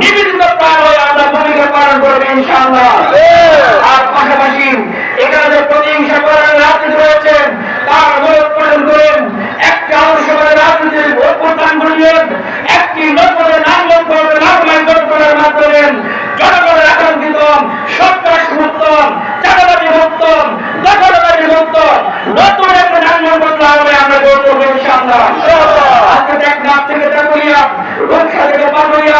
নিবেদিত প্রাণ আমরা ভূমিকা পালন করব ইনশাআল্লাহ। আর পাশাপাশি এখানে যে প্রতিহিংসা করার রাজনীতি রয়েছেন তার করেন। একটি রাজনীতির প্রদান একটি লোকদের নাম লোক করার মাধ্যমে জনগণের আকাঙ্ক্ষিত সন্ত্রাস মুক্ত মুক্ত দখলবাদী মুক্ত নতুন একটা নাম বদলা হবে আমরা গৌরব ইনশাআল্লাহ। আজকে দেখ থেকে রক্ষা থেকে পারলিয়া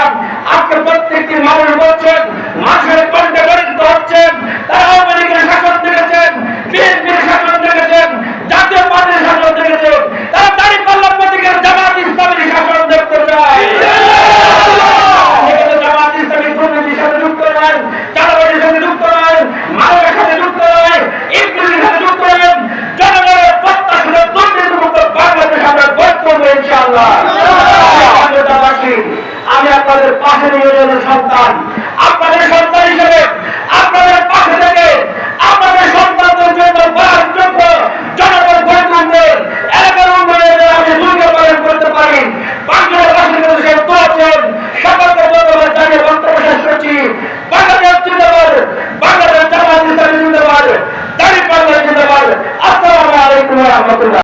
আপনাদের পাশে নিয়ে যাবেন সন্তান। আপনাদের সন্তান হিসেবে আপনাদের পাশে থেকে আপনাদের সন্তানদের জন্য বাসযোগ্য জনগণ গড়ে তুলতে এলাকার উন্নয়নে যেন আমি ভূমিকা পালন করতে পারি। বাংলার পাশে কিন্তু সে তোলেন সকলকে ধন্যবাদ জানিয়ে বক্তব্য শেষ করছি। বাংলাদেশ জিন্দাবাদ, বাংলাদেশ জামাত ইসলামী জিন্দাবাদ দাঁড়িয়ে পাল্লা জিন্দাবাদ। আসসালামু আলাইকুম রহমতুল্লাহ।